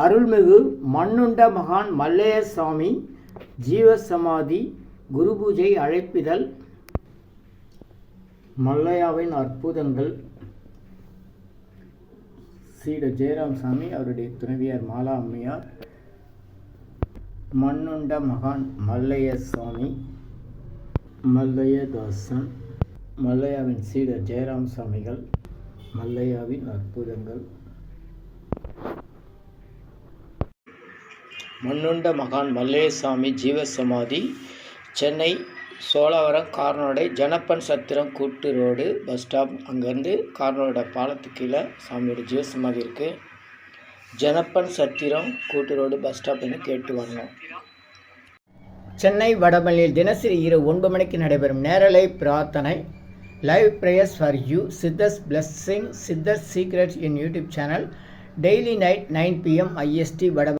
அருள்மிகு மண்ணுண்ட மகான் மல்லைய சாமி ஜீவசமாதி குரு பூஜை அழைப்பிதழ். மல்லையாவின் அற்புதங்கள். சீட ஜெயராம் சாமி அவருடைய துணைவியார் மாலா அம்மையார். மண்ணுண்ட மகான் மல்லைய சாமி மல்லையதாசன் மல்லையாவின் சீடர் ஜெயராம் சாமிகள் மல்லையாவின் அற்புதங்கள். மண்ணுண்ட மகான் மல்லேசாமி ஜீவசமாதி சென்னை சோழவரம் கார்னோடை ஜனப்பன் சத்திரம் கூட்டு ரோடு பஸ் ஸ்டாப். அங்கேருந்து கார்னோட பாலத்து கீழே சாமியோட ஜீவசமாதி இருக்குது ஜனப்பன் சத்திரம் கூட்டு ரோடு பஸ் ஸ்டாப்னு கேட்டு வரணும் சென்னை வடமல்லியில் தினசரி இரவு ஒன்பது மணிக்கு நடைபெறும் நேரலை பிரார்த்தனை. Live prayers for you Siddhas blessing Siddhars secrets in YouTube channel daily night nine PM IST வட